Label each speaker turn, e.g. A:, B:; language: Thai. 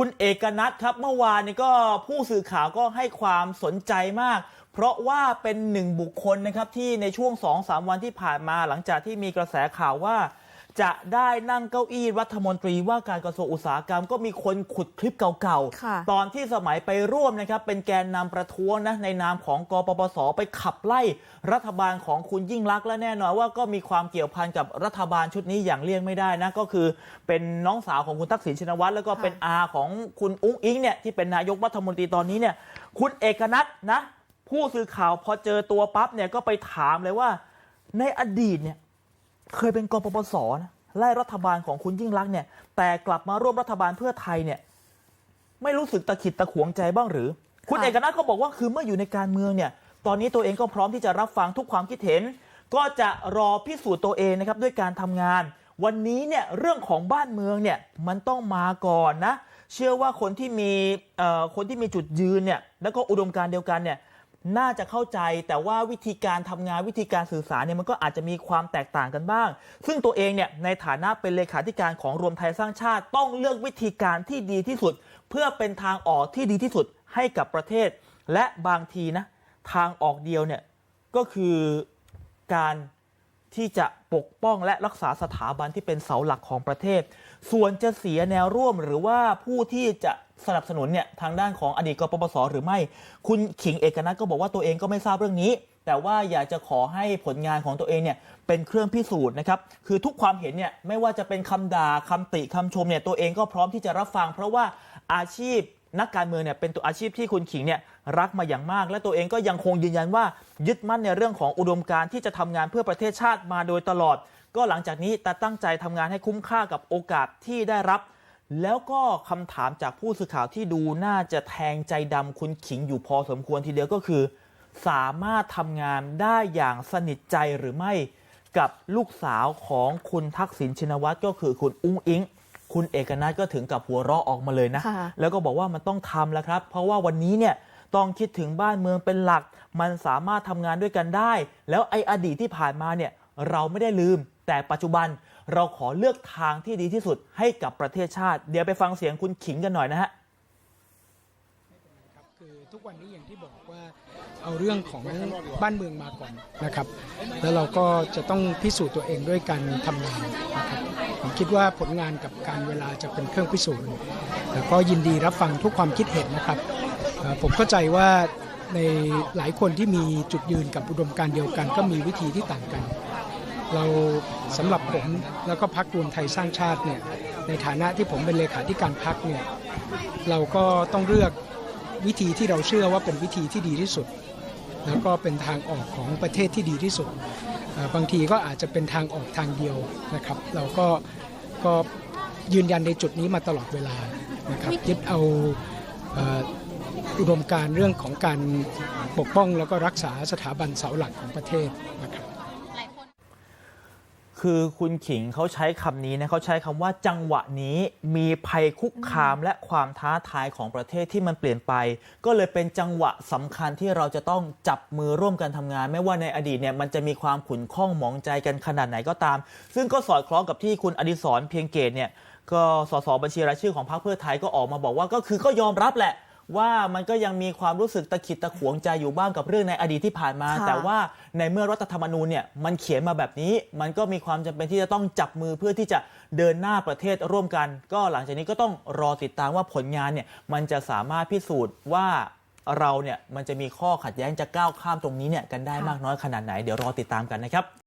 A: คุณเอกนัทครับเมื่อวานนี้ก็ผู้สื่อข่าวก็ให้ความสนใจมาก เพราะว่าเป็นหนึ่งบุคคลนะครับที่ในช่วง 2-3 วันที่ผ่านมาหลังจากที่มีกระแสข่าวว่า จะได้นั่งเก้าอี้รัฐมนตรีว่าการกระทรวงอุตสาหกรรมก็มีคนขุดคลิปเก่า
B: ค่ะ
A: ๆ ตอนที่สมัยไปร่วมนะครับ เป็นแกนนำประท้วงนะในนามของกปปส ไปขับไล่รัฐบาลของคุณยิ่งลักษณ์และแน่นอนว่าก็มีความเกี่ยวพันกับรัฐบาลชุดนี้อย่างเลี่ยงไม่ได้นะก็คือเป็นน้องสาวของคุณทักษิณชินวัตรแล้วก็เป็นอาของคุณอุ้งอิงเนี่ยที่เป็นนายกรัฐมนตรีตอนนี้เนี่ยคุณเอกนัทนะ ผู้สื่อข่าวพอเจอตัวปั๊บเนี่ยก็ไปถามเลยว่า ในอดีตเนี่ย เคยเป็นกปปสนะไล่รัฐบาลของคุณยิ่งรักเนี่ย แต่กลับมาร่วมรัฐบาลเพื่อไทยเนี่ย ไม่รู้สึกตะขิดตะขวงใจบ้างหรือ คุณเอกนัทก็บอกว่าคือเมื่ออยู่ในการเมืองเนี่ย ตอนนี้ตัวเองก็พร้อมที่จะรับฟังทุกความคิดเห็น ก็จะรอพิสูจน์ตัวเองนะครับด้วยการทำงาน วันนี้เนี่ยเรื่องของบ้านเมืองเนี่ยมันต้องมาก่อนนะ เชื่อว่าคนที่มีคนที่มีจุดยืนเนี่ยแล้วก็อุดมการเดียวกันเนี่ย น่าจะเข้าใจแต่ว่าวิธีการทำงานวิธีการสื่อสารเนี่ยมันก็อาจจะมีความแตกต่างกันบ้าง ซึ่งตัวเองเนี่ยในฐานะเป็นเลขาธิการของรวมไทยสร้างชาติ ต้องเลือกวิธีการที่ดีที่สุด เพื่อเป็นทางออกที่ดีที่สุดให้กับประเทศ และบางทีนะทางออกเดียวเนี่ยก็คือการ ที่จะปกป้องและรักษาสถาบันที่เป็นเสาหลักของประเทศ ส่วนจะเสียแนวร่วมหรือว่าผู้ที่จะสนับสนุนเนี่ยทางด้านของอดีตกปปสหรือไม่ คุณขิงเอกนัทก็บอกว่าตัวเองก็ไม่ทราบเรื่องนี้ แต่ว่าอยากจะขอให้ผลงานของตัวเองเนี่ยเป็นเครื่องพิสูจน์นะครับ คือทุกความเห็นเนี่ยไม่ว่าจะเป็นคำด่าคำติคำชมเนี่ยตัวเองก็พร้อมที่จะรับฟัง เพราะว่าอาชีพนักการเมืองเนี่ยเป็นตัวอาชีพที่คุณขิงเนี่ย รักมาอย่างมาก และตัวเองก็ยังคงยืนยันว่า ยึดมั่นในเรื่องของอุดมการณ์ที่จะทำงานเพื่อประเทศชาติมาโดยตลอด ก็หลังจากนี้แต่ตั้งใจทำงานให้คุ้มค่ากับโอกาสที่ได้รับ แล้วก็คำถามจากผู้สื่อข่าวที่ดูน่าจะแทงใจดำคุณขิงอยู่พอสมควรทีเดียวก็คือ สามารถทำงานได้อย่างสนิทใจหรือไม่กับลูกสาวของคุณทักษิณชินวัตรก็คือคุณอุ้งอิงคุณเอกนัทก็ถึงกับหัวเราะออกมาเลยนะ
B: ค่ะ
A: แล้วก็บอกว่ามันต้องทำแล้วครับ เพราะว่าวันนี้เนี่ย ต้องคิดถึงบ้านเมืองเป็นหลัก มันสามารถทำงานด้วยกันได้ แล้วไอ้อดีตที่ผ่านมาเนี่ยเราไม่ได้ลืม แต่ปัจจุบันเราขอเลือกทางที่ดีที่สุดให้กับประเทศชาติ เดี๋ยวไปฟังเสียงคุณขิงกันหน่อยนะฮะ
C: ครับคือทุกวันนี้อย่างที่บอกว่าเอาเรื่องของบ้านเมืองมาก่อนนะครับ แล้วเราก็จะต้องพิสูจน์ตัวเองด้วยการทำงานนะครับผมคิดว่าผลงานกับการเวลาจะเป็นเครื่องพิสูจน์แต่ก็ยินดีรับฟังทุกความคิดเห็นนะครับ ผมเข้าใจว่าในหลายคนที่มีจุดยืนกับอุดมการเดียวกัน ก็มีวิธีที่ต่างกัน เราสำหรับผมแล้วก็พักรวมไทยสร้างชาติเนี่ยในฐานะที่ผมเป็นเลขาธิการพักเนี่ยเราก็ต้องเลือกวิธีที่เราเชื่อว่าเป็นวิธีที่ดีที่สุด แล้วก็เป็นทางออกของประเทศที่ดีที่สุด บางทีก็อาจจะเป็นทางออกทางเดียวนะครับ เราก็ก็ยืนยันในจุดนี้มาตลอดเวลานะครับยึดเอาเอุดมการเรื่องของการปกป้องแล้วก็รักษาสถาบันเสาหลักของประเทศนะครับ
A: คือคุณขิงเขาใช้คำนี้นะเขาใช้คำว่าจังหวะนี้มีภัยคุกคามและความท้าทายของประเทศที่มันเปลี่ยนไป ก็เลยเป็นจังหวะสำคัญที่เราจะต้องจับมือร่วมกันทำงาน ไม่ว่าในอดีตเนี่ยมันจะมีความขุ่นข้องหมองใจกันขนาดไหนก็ตาม ซึ่งก็สอดคล้องกับที่คุณอดิศรเพียงเกตเนี่ยก็สสบัญชีรายชื่อของพรรคเพื่อไทยก็ออกมาบอกว่าก็คือก็ยอมรับแหละ ว่ามันก็ยังมีความรู้สึกตะขิดตะขวงใจอยู่บ้างกับเรื่องในอดีตที่ผ่านมา
B: ค่ะ
A: แต่ว่าในเมื่อรัฐธรรมนูญเนี่ยมันเขียนมาแบบนี้ มันก็มีความจำเป็นที่จะต้องจับมือเพื่อที่จะเดินหน้าประเทศร่วมกัน ก็หลังจากนี้ก็ต้องรอติดตามว่าผลงานเนี่ยมันจะสามารถพิสูจน์ว่าเราเนี่ยมันจะมีข้อขัดแย้งจะก้าวข้ามตรงนี้เนี่ยกันได้มากน้อยขนาดไหนเดี๋ยวรอติดตามกันนะครับ